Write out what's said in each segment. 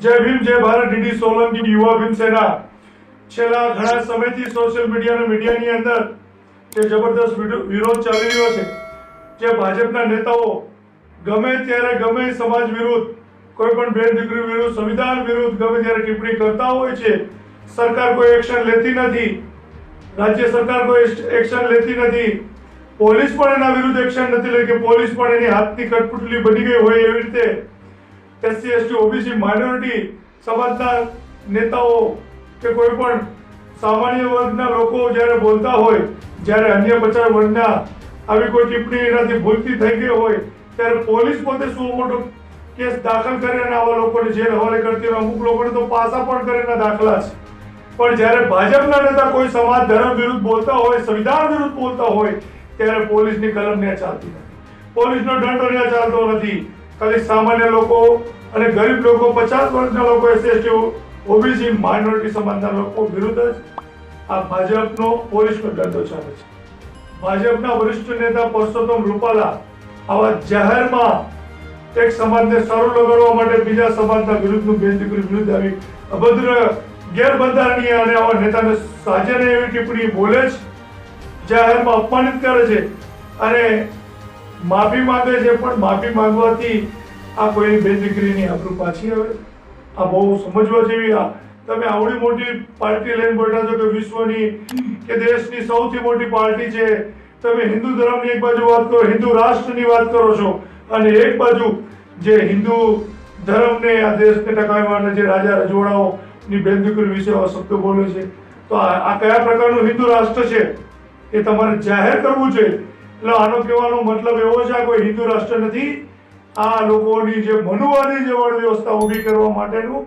જય ભીમ, જય ભારત. ડીડી સોલંકી યુવા ભીમ સેના. છેલ્લા ઘણા સમયથી સોશિયલ મીડિયા અને મીડિયાની અંદર જે જબરદસ્ત વિરો- વિરોધ ચાલી રહ્યો છે. જે ભાજપના નેતાઓ ગમે ત્યારે ગમે સમાજ વિરુદ્ધ, કોઈ પણ બેન દીકરી વિરુદ્ધ, સંવિધાન વિરુદ્ધ ગમે ત્યારે ટિપ્પણી કરતા હોય છે, સરકાર કોઈ એક્શન લેતી નથી. રાજ્ય સરકાર કોઈ એક્શન લેતી નથી. પોલીસ પણ એના વિરુદ્ધ એક્શન નથી લે કે પોલીસ પણ એની હાથની કટપુટલી બની ગઈ હોય એવી રીતે એસસી એસટી ઓબીસી માઇનોરિટી સમાજના નેતાઓ કે કોઈ પણ સામાન્ય વર્ગના લોકો જ્યારે બોલતા હોય, જ્યારે અન્ય પચાસ વર્ગના આવી કોઈ ટિપ્પણી એનાથી ભૂલથી થઈ ગઈ હોય, ત્યારે પોલીસ પોતે શું મોટો કેસ દાખલ કરે અને આવા લોકોને જેલ હવાલે કરતી હોય, અમુક લોકોને તો પાસા પણ કરેના દાખલા છે. પણ જ્યારે ભાજપના નેતા કોઈ સમાજ ધર્મ વિરુદ્ધ બોલતા હોય, સંવિધાન વિરુદ્ધ બોલતા હોય, ત્યારે પોલીસની કલમ ન્યા ચાલતી નથી. પોલીસનો દંડો ન્યા ચાલતો નથી. ખાલી સામાન્ય લોકો અને ગરીબ લોકો, પચાસ વર્ષના લોકો એસએસટી ઓબીસી માઇનોરિટી સમાજના લોકો વિરુદ્ધ જ આ ભાજપનો પોલીસનો દંડો ચાલે છે. ભાજપના વરિષ્ઠ નેતા પરસોત્તમ રૂપાલા આવા જાહેરમાં એક સમાજને સરળ કરવા માટે બીજા સમાજના વિરુદ્ધનું બે દીકરી વિરુદ્ધ આવી અભદ્ર ગેરબંધારણીય અને આવા નેતાને સાજને એવી ટિપ્પણી બોલે છે જાહેરમાં અપમાનિત કરે છે. અને માફી માંગે છે, પણ માફી માંગવાથી આ કોઈની બેન દીકરીની આબરૂ પાછી આવે. આ બહુ સમજવા જેવી આ તમે આવડી મોટી પાર્ટી લઈને બેઠા છો કે વિશ્વની કે દેશની સૌથી મોટી પાર્ટી છે. તમે હિન્દુ ધર્મની એક બાજુ વાત કરો, હિન્દુ રાષ્ટ્રની વાત કરો છો. અને એક બાજુ જે હિન્દુ ધર્મને આ દેશને ટકાવવાના જે રાજા રજવાડાઓની બેદીકરી વિશે આ શબ્દો બોલે છે. તો આ કયા પ્રકારનું હિન્દુ રાષ્ટ્ર છે? એ તમારે જાહેર કરવું છે એટલે આનો કહેવાનો મતલબ એવો છે, આ કોઈ હિન્દુ રાષ્ટ્ર નથી. આ લોકોની જે મનુવાદી જે વડ વ્યવસ્થા ઊભી કરવા માટેનું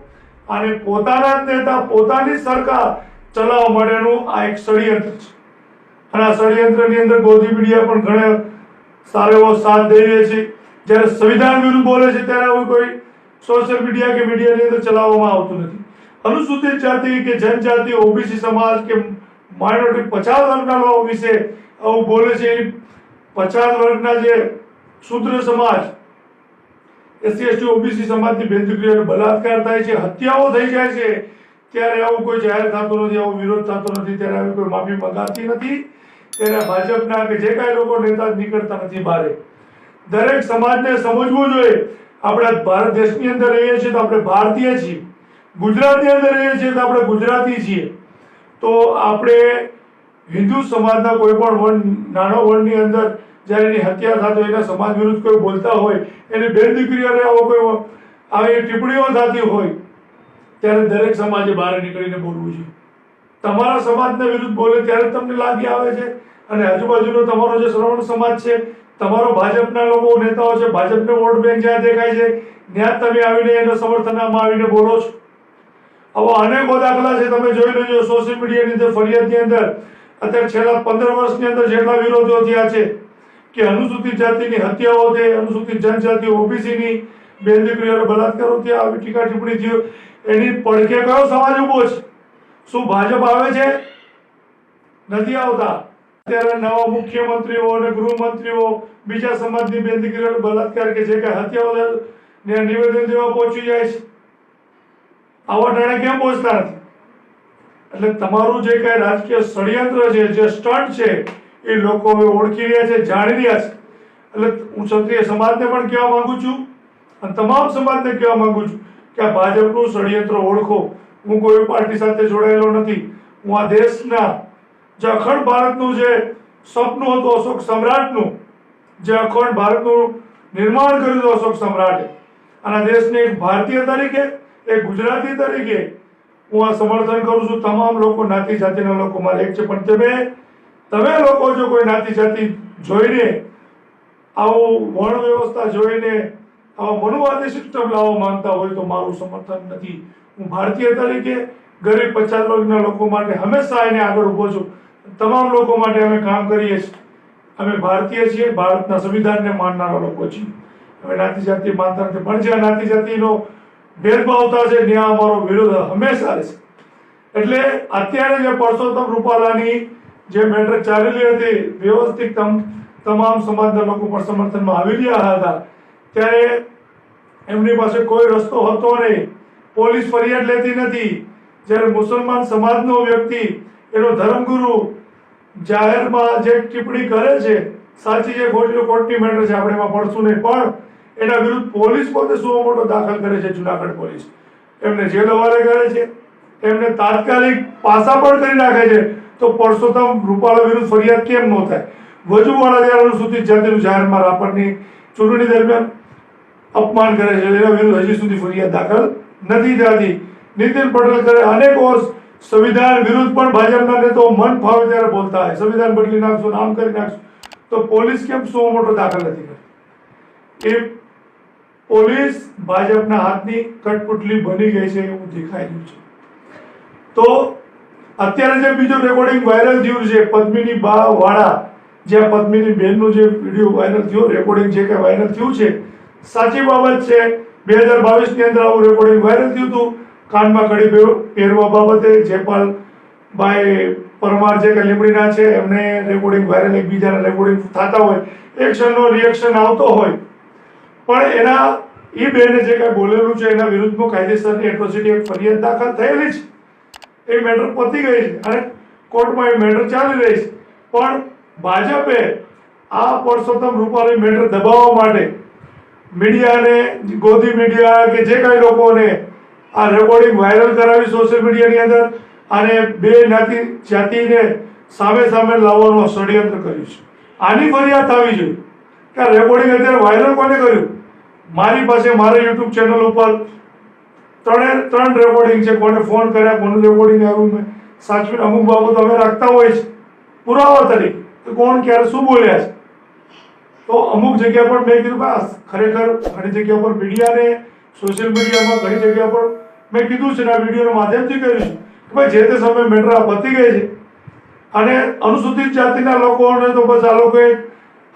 અને પોતાના નેતા, પોતાની સરકાર ચલાવવા માટેનું આ એક ષડયંત્ર છે. અને આ ષડયંત્રની અંદર ગોધી મીડિયા પણ ઘણા સારો એવો સાથ દઈ રહી છે. જ્યારે સંવિધાન વિરુદ્ધ બોલે છે, ત્યારે આવું કોઈ સોશિયલ મીડિયા કે મીડિયાની અંદર ચલાવવામાં આવતું નથી. અનુસૂચિત જાતિ કે જનજાતિ, ઓબીસી સમાજ કે માઇનોરિટી પછાત વર્ગના લોકો વિશે આવું બોલે છે પછાત વર્ગના જે શુદ્ર સમાજ એસસી એસટી ઓબીસી સમાજની બેન દીકરીઓને બલાત્કાર થાય છે, હત્યાઓ થઈ જાય છે, ત્યારે આવું કોઈ જાહેર થતું નથી, આવો વિરોધ થતો નથી, ત્યારે આવી કોઈ માફી મંગાતી નથી. ત્યારે ભાજપના કે જે કાંઈ લોકો નેતા નીકળતા નથી બહાર. દરેક સમાજને સમજવું જોઈએ. આપણે ભારત દેશની અંદર રહીએ છીએ તો આપણે ભારતીય છીએ. ગુજરાતની અંદર રહીએ છીએ તો આપણે ગુજરાતી છીએ. તો આપણે હિન્દુ સમાજના કોઈ પણ વર્ણ, નાનો વર્ણની અંદર જ્યારે એની હત્યા થતી હોય, એના સમાજ વિરુદ્ધ કોઈ બોલતા હોય, એની બેન દીકરીઓને આવો કોઈ આવી ટિપ્પણીઓ થતી હોય, ત્યારે દરેક સમાજે બહાર નીકળીને બોલવું જોઈએ. તમારા સમાજના વિરુદ્ધ બોલે ત્યારે તમને લાગી આવે છે. અને આજુબાજુનો તમારો જે શ્રવણ સમાજ છે, તમારો ભાજપના લોકો, નેતાઓ છે, ભાજપને વોટ બેંક જ્યાં દેખાય છે, ત્યાં તમે આવીને એના સમર્થનમાં આવીને બોલો છો. આવા અનેકો દાખલા છે, તમે જોઈ લેજો, સોશિયલ મીડિયાની અંદર, ફરિયાદની અંદર. અત્યારે છેલ્લા પંદર વર્ષની અંદર જેટલા વિરોધો થયા છે કે અનુસૂચિત જાતિની હત્યાઓ થઈ અનુસૂચિત જનજાતિ ઓબીસીની બેન દીકરીઓને બલાત્કારો થયા, આવી ટીકા ટિપ્પણી થયો. એની પડખે કયો સમાજ ઊભો છે? શું ભાજપ આવે છે? નથી આવતા. અત્યારે નવા મુખ્યમંત્રીઓ અને ગૃહમંત્રીઓ બીજા સમાજની બેન દીકરીઓને બલાત્કાર કે જે કાંઈ હત્યાઓ નિવેદન દેવા પહોંચી જાય છે. આવા ટાણે કેમ પહોંચતા નથી? એટલે તમારું જે કઈ રાજકીય ષડયંત્ર છે, જે સ્ટન્ટ છે, એ લોકો હવે ઓળખી રહ્યા છે, જાણી રહ્યા છે. એટલે હું ક્ષત્રિય સમાજને પણ કહેવા માંગુ છું અને તમામ સમાજને કહેવા માંગુ છું કે આ ભાજપનું ષડયંત્ર ઓળખો. હું કોઈ પાર્ટી સાથે જોડાયેલો નથી. હું આ દેશના જે અખંડ ભારતનું જે સપનું હતું અશોક સમ્રાટનું, જે અખંડ ભારતનું નિર્માણ કર્યું હતું અશોક સમ્રાટે. અને દેશને એક ભારતીય તરીકે, એક ગુજરાતી તરીકે હું આ સમર્થન કરું છું. તમામ લોકો નાતી જાતિના લોકો મારે એક છે. પણ તમે તમે લોકો જો કોઈ નાતી જાતિ જોઈને આવું વર્ણ વ્યવસ્થા જોઈને આવા મનુવાદી સિસ્ટમ લાવવા માંગતા હોય તો મારું સમર્થન નથી. હું ભારતીય તરીકે ગરીબ પછાત વર્ગના લોકો માટે હંમેશા એને આગળ ઊભો છું. તમામ લોકો માટે અમે કામ કરીએ છીએ. અમે ભારતીય છીએ, ભારતના સંવિધાનને માનનારા લોકો છીએ. અમે નાતી જાતિ માનતા નથી. પણ જ્યાં નાતી જાતિનો ભેદભાવ છે ત્યાં અમારો વિરોધ હંમેશા રહેશે. એટલે અત્યારે જે પરસોત્તમ રૂપાલાની જે મેટર ચાલેલી હતી, વ્યવસ્થિત તમ, તમામ સમાજના લોકો પણ સમર્થનમાં આવી ગયા હતા, ત્યારે એમની પાસે કોઈ રસ્તો હતો નહીં. પોલીસ ફરિયાદ લેતી નથી. જ્યારે મુસલમાન સમાજનો વ્યક્તિ, એનો ધર્મગુરુ જાહેરમાં જે ટિપ્પણી કરે છે, સાચી જે ખોટી કોર્ટની મેટર છે, આપણે એમાં પડશું નહીં. પણ એના વિરુદ્ધ પોલીસ પોતે સુઓ મોટો દાખલ કરે છે, જુનાગઢ પોલીસ. એમને જેલ હવાલે કરે છે. એમને તાત્કાલિક પાસા પણ કરી નાખે છે. તો પરસોત્તમ રૂપાલા વિરુદ્ધ ફરિયાદ કેમ ન થાય? વજુવાળા જ્યારે અનુસૂચિત જાતિનું જાહેરમાં રાપરની ચૂંટણી દરમિયાન અપમાન કરે છે. એના વિરુદ્ધ હજી સુધી ફરિયાદ દાખલ નથી થતી. નીતિન પટેલ કરે અનેક વર્ષ સંવિધાન વિરુદ્ધ પણ ભાજપના નેતાઓ મન ફાવે ત્યારે બોલતા હોય. સંવિધાન બદલી નાખશું, નામ કરી નાખશું. તો પોલીસ કેમ સો મોટો દાખલ નથી કરતી? એ પોલીસ ભાજપના હાથની કટપુટલી બની ગઈ છે એવું દેખાઈ રહ્યું છે. તો અત્યારે જે બીજું રેકોર્ડિંગ વાયરલ થયું છે, પદ્મિની બા વાળા જ્યાં પદ્મિની બેનનું જે વીડિયો વાયરલ થયો રેકોર્ડિંગ જે કે વાયરલ થયું છે, સાચી બાબત છે, બે હજાર બાવીસની અંદર આવું રેકોર્ડિંગ વાયરલ થયું હતું. કાનમાં કડી પહેર- પહેરવા બાબતે જેપાલભાઈ પરમાર જે લીમડીના છે, એમને રેકોર્ડિંગ વાયરલ એકબીજાના રેકોર્ડિંગ થતા હોય. એક્શનનો રિએક્શન આવતો હોય. પણ એના, એ બેને જે કાંઈ બોલેલું છે, એના વિરુદ્ધમાં કાયદેસરની એટ્રોસિટી એક ફરિયાદ દાખલ થયેલી છે એ મેટર પતી ગઈ છે અને કોર્ટમાં એ મેટર ચાલી રહી છે. પણ ભાજપે આ પરસોત્તમ રૂપાલી મેટર દબાવવા માટે મીડિયાને, ગોદી મીડિયા કે જે કાંઈ લોકોને આ રેકોર્ડિંગ વાયરલ કરાવી સોશિયલ મીડિયાની અંદર અને બે જ્ઞાતિ જાતિને સામે સામે લાવવાનું ષડયંત્ર કર્યું છે. આની ફરિયાદ થવી જોઈએ. કે આ રેકોર્ડિંગ અત્યારે વાયરલ કોને કર્યું? મારી પાસે મારા યુટ્યુબ ચેનલ ઉપર ત્રણે ત્રણ રેકોર્ડિંગ છે. કોને ફોન કર્યા, કોનું રેકોર્ડિંગ આવ્યું મેં. સાચવીને અમુક બાબતો અમે રાખતા હોય છે. પુરાવા તરીકે. તો કોણ ક્યારે શું બોલ્યા છે? તો અમુક જગ્યા પર મેં કીધું, બસ, ખરેખર ઘણી જગ્યા પર મીડિયાને સોશિયલ મીડિયામાં ઘણી જગ્યા પર મેં કીધું છે ને, આ વિડીયોના માધ્યમથી કર્યું કે ભાઈ, જે તે સમયે મેટરા પતી ગઈ છે. અને અનુસૂચિત જાતિના લોકોને તો બસ આ લોકોએ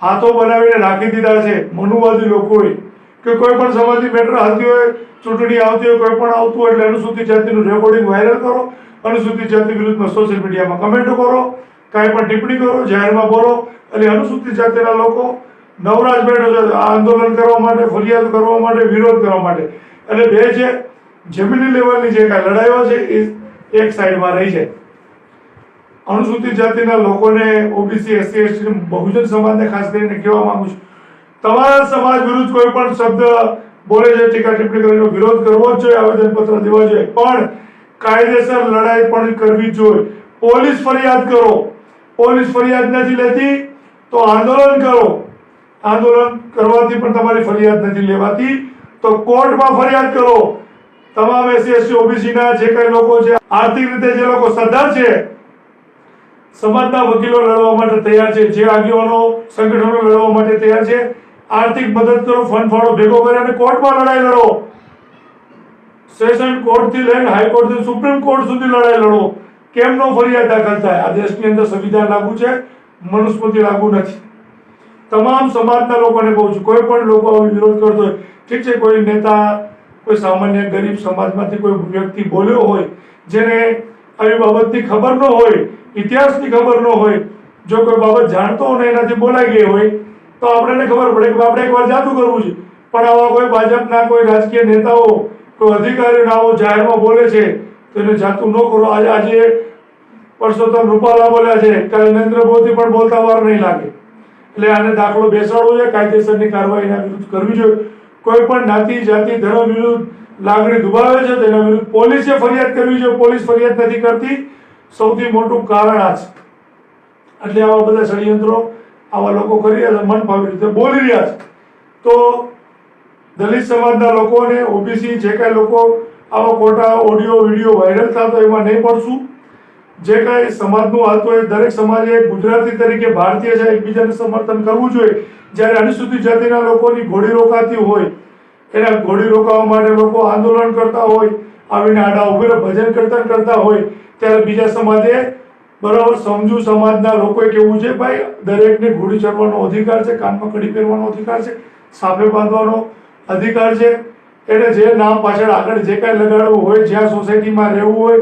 હાથો બનાવીને રાખી દીધા છે. મનુવાદી લોકોએ. કે કોઈ પણ સમાજની મેટર આવતી હોય, ચૂંટણી આવતી હોય, કોઈ પણ આવતું હોય, એટલે અનુસૂચિત જાતિનું રેકોર્ડિંગ વાયરલ કરો, અનુસૂચિત જાતિ વિરુદ્ધમાં સોશિયલ મીડિયામાં કમેન્ટો કરો, કાંઈ પણ ટિપ્પણી કરો, જાહેરમાં બોલો, એટલે અનુસૂચિત જાતિના લોકો નવરાજ બેઠો છે, આંદોલન કરવા માટે, ફરિયાદ કરવા માટે, વિરોધ કરવા માટે. એટલે બે જે જમીની લેવલની જે કાંઈ લડાઈઓ છે, એ એક સાઈડમાં રહી છે. અનુસૂચિત જાતિના લોકોને ઓબીસી એસસી એસટી બહુજન સમાજને ખાસ કરીને કહેવા માંગુ છું. તમારા સમાજ વિરુદ્ધ કોઈ પણ શબ્દ બોલે છે, ટીકા ટિપ્પણી કરીને વિરોધ કરવો જોઈએ, આવેદનપત્ર દેવા જોઈએ. પણ કાયદેસર લડાઈ પણ કરવી જોઈએ. પોલીસ ફરિયાદ કરો. પોલીસ ફરિયાદ નથી લેતી, તો આંદોલન કરો. આંદોલન કરવાથી પણ તમારી ફરિયાદ નથી લેવાતી, તો કોર્ટમાં ફરિયાદ કરો. તમામ એસસી, એસટી, ઓબીસીના જે કઈ લોકો છે, આર્થિક રીતે જે લોકો સદ્ધર છે, સમાજના વકીલો લડવા માટે તૈયાર છે. જે આગેવાનો સંગઠનો લડવા માટે તૈયાર છે આર્થિક મદદ કરો ફંડ ફાળો ભેગો કરી અને કોર્ટમાં લડાઈ લડો. સેશન કોર્ટથી લઈને હાઈકોર્ટથી સુપ્રીમ કોર્ટ સુધી લડાઈ લડો. કેમ નો ફરિયાદ દાખલ થાય? આ દેશની અંદર સંવિધાન લાગુ છે મનુસ્મૃતિ લાગુ નથી. તમામ સમાજના લોકોને કહું છું, કોઈ પણ લોકો વિરોધ કરતો હોય, ઠીક છે, કોઈ નેતા, કોઈ સામાન્ય ગરીબ સમાજમાંથી કોઈ વ્યક્તિ બોલ્યો હોય, જેને આવી બાબતની ખબર ન હોય, ઇતિહાસની ખબર ન હોય, જો કોઈ બાબત જાણતો હોય એનાથી બોલાઈ ગઈ હોય તો આપણને ખબર પડે કે આપણે એકવાર જાતું કરવું છે. પણ આવા કોઈ ભાજપના કોઈ રાજકીય નેતાઓ, કોઈ અધિકારીઓ આવો જાહેરમાં બોલે છે, તો એને જાતું ન કરો. આજે આજે પરસોત્તમ રૂપાલા બોલ્યા છે કાલે નરેન્દ્ર મોદી પણ બોલતા વાર નહીં લાગે. એટલે આને દાખલો બેસાડવો છે, કાયદેસરની કાર્યવાહીના વિરુદ્ધ કરવી જોઈએ. કોઈ પણ નાતી, જાતિ, ધર્મ વિરુદ્ધ લાગણી દુભાવે છે તેના વિરુદ્ધ પોલીસે ફરિયાદ કરવી જોઈએ. પોલીસ ફરિયાદ નથી કરતી. સૌથી મોટું કારણ આ છે. એટલે આવા બધા ષડયંત્રો આવા લોકો કરી રહ્યા છે મન ફાવી રીતે બોલી રહ્યા છે. તો દલિત સમાજના લોકોને ઓબીસી જે કાંઈ લોકો આવા ખોટા ઓડિયો વીડિયો વાયરલ થતા એમાં નહીં પડશું. જે કાંઈ સમાજનું હાલતું હોય, દરેક સમાજે ગુજરાતી તરીકે ભારતીય છે, એકબીજાને સમર્થન કરવું જોઈએ. જ્યારે અનુસૂચિત જાતિના લોકોની ઘોડી રોકાતી હોય, એના ઘોડી રોકાવા માટે લોકો આંદોલન કરતા હોય, આવીને આડા ઉભેરા ભજન કરતા કરતા હોય, ત્યારે બીજા સમાજે બરાબર, સમજુ સમાજના લોકોએ કેવું છે ભાઈ? દરેકને ઘોડી ચડવાનો અધિકાર છે, કાનમાં કડી પહેરવાનો અધિકાર છે, સાફે બાંધવાનો અધિકાર છે. એને જે નામ પાછળ આગળ જે કાંઈ લગાડવું હોય, જ્યાં સોસાયટીમાં રહેવું હોય,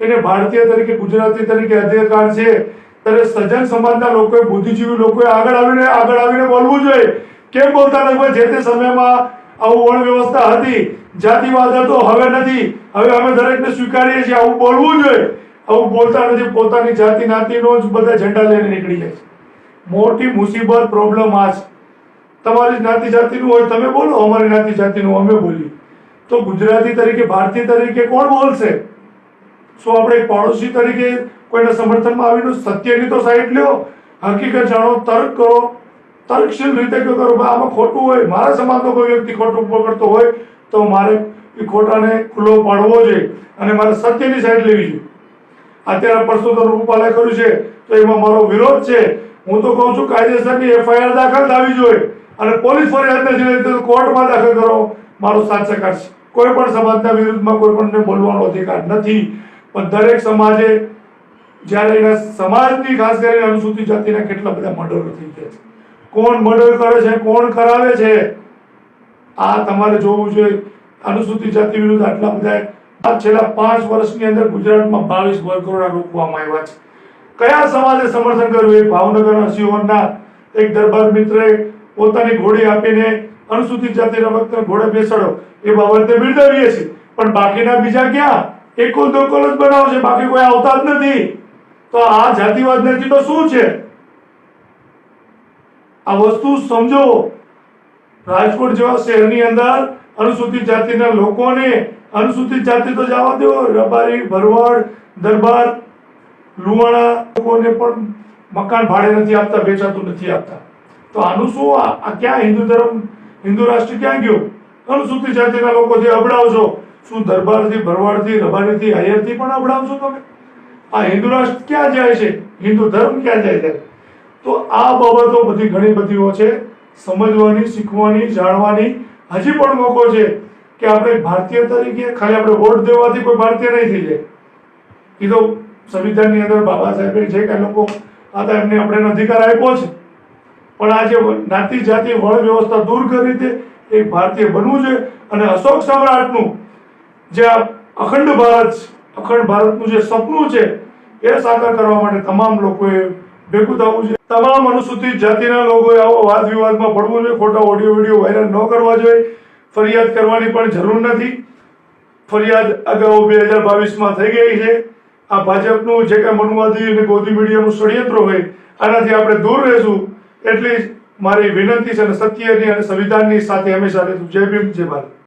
એને ભારતીય તરીકે, ગુજરાતી તરીકે અધિકાર છે. ત્યારે સજ્જન સમાજના લોકોએ, બુદ્ધિજીવી લોકોએ આગળ આવીને આગળ આવીને બોલવું જોઈએ. કેમ બોલતા નથી જે તે સમયમાં આવું વણ વ્યવસ્થા હતી, જાતિવાદ હતો, હવે નથી. હવે અમે દરેકને સ્વીકારીએ છીએ, આવું બોલવું જોઈએ. આવું બોલતા નથી, પોતાની જાતિ, નાતિનો જ બધા ઝંડા લઈને નીકળી જાય છે. મોટી મુસીબત પ્રોબ્લેમ આ છે. તમારી જ્ઞાતિ જાતિનું હોય, તમે બોલો અમારી જ્ઞાતિ જાતિનું, અમે બોલીએ. તો ગુજરાતી તરીકે, ભારતીય તરીકે કોણ બોલશે? શું આપણે પાડોશી તરીકે કોઈના સમર્થનમાં આવીને સત્યની તો સાઈડ લ્યો? હકીકત જાણો, તર્ક કરો. તર્કશીલ રીતે કહો કરો આમાં ખોટું હોય, મારા સમાજનો કોઈ વ્યક્તિ ખોટું પકડતો હોય, તો મારે એ ખોટાને ખુલ્લો પાડવો જોઈએ અને મારે સત્યની સાઈડ લેવી જોઈએ. અત્યારે પરસોત્તમ રૂપાલાએ કર્યું છે. તો એમાં મારો વિરોધ છે. હું તો કહું છું, કાયદેસરની એફઆઈઆર દાખલ થવી જોઈએ અને પોલીસ ફરિયાદ નથી લેતી કોર્ટમાં દાખલ કરો, મારો સાથ છે. કોઈ પણ સમાજના વિરુદ્ધમાં કોઈ પણને બોલવાનો અધિકાર નથી. પણ દરેક સમાજે જ્યારે એના સમાજની ખાસ કરીને અનુસૂચિત જાતિના કેટલા બધા મર્ડરો થઈ ગયા છે. કોણ મર્ડર કરે છે, કોણ કરાવે છે? આ તમારે જોવું જોઈએ. અનુસૂચિત જાતિ વિરુદ્ધ આટલા બધા છેલ્લા પાંચ વર્ષની અંદર ગુજરાતમાં બાવીસ વર્કરોના રોકવામાં આવ્યા છે. કયા સમાજે સમર્થન કર્યું? એ ભાવનગરના સિંહોરના એક દરબાર મિત્રે પોતાની ઘોડી આપીને અનુસૂચિત જાતિના વખતે ઘોડે બેસાડો એ બાબતે બિરદાવીએ છીએ. પણ બાકીના બીજા ક્યાં? એકોલ દોકોલ જ બનાવો છે બાકી કોઈ આવતા જ નથી. તો આ જાતિવાદ નથી તો શું છે? આ વસ્તુ સમજો. રાજકોટ જેવા શહેરની અંદર અનુસૂચિત જાતિના લોકોને અનુસૂચિત જાતિ તો જવા દો. રબારી, ભરવાડ, દરબાર, લુવાણા લોકોને પણ મકાન ભાડે નથી આપતા, વેચાતું નથી આપતા. તો આનું શું? આ ક્યાં હિન્દુ ધર્મ, હિન્દુ રાષ્ટ્ર ક્યાં ગયો? અનુસૂચિત જાતિના લોકો જે અબડાવશો, શું દરબારથી, ભરવાડથી, રબારીથી હૈયરથી પણ અબડાવશો તમે? આ હિન્દુ રાષ્ટ્ર ક્યાં જાય છે? હિન્દુ ધર્મ ક્યાં જાય છે? તો આ બાબતો બધી ઘણી બધીઓ છે. સમજવાની, શીખવાની, જાણવાની હજી પણ મોકો છે. કે આપણે ભારતીય તરીકે ખાલી આપણે વોટ દેવાથી કોઈ ભારતીય નહીં થઈ જાય. એ તો સંવિધાનની અંદર બાબા સાહેબે જે કાંઈ લોકો હતા એમને આપણે અધિકાર આપ્યો છે. પણ આ જે જ્ઞાતિ જાતિ વળ વ્યવસ્થા દૂર કરી દે એક ભારતીય બનવું જોઈએ. અને અશોક સમ્રાટનું જે અખંડ ભારત, અખંડ ભારતનું જે સપનું છે, એ સાકાર કરવા માટે તમામ લોકોએ ભેગું થવું છે તમામ અનુસૂચિત જાતિના લોકોએ આવો વાદ વિવાદમાં પડવું જોઈએ. ખોટા ઓડિયો, વીડિયો વાયરલ ન કરવા જોઈએ. ફરિયાદ કરવાની પણ જરૂર નથી. ફરિયાદ અગાઉ બે હજાર બાવીસમાં થઈ ગઈ છે. આ ભાજપનું જે કાંઈ મનુવાદી અને ગોદી મીડિયાનું ષડયંત્ર હોય, આનાથી આપણે દૂર રહીશું. એટલી મારી વિનંતી છે અને સત્યની અને સંવિધાનની સાથે હંમેશા રહીશું. જય ભીમ, જય ભારત.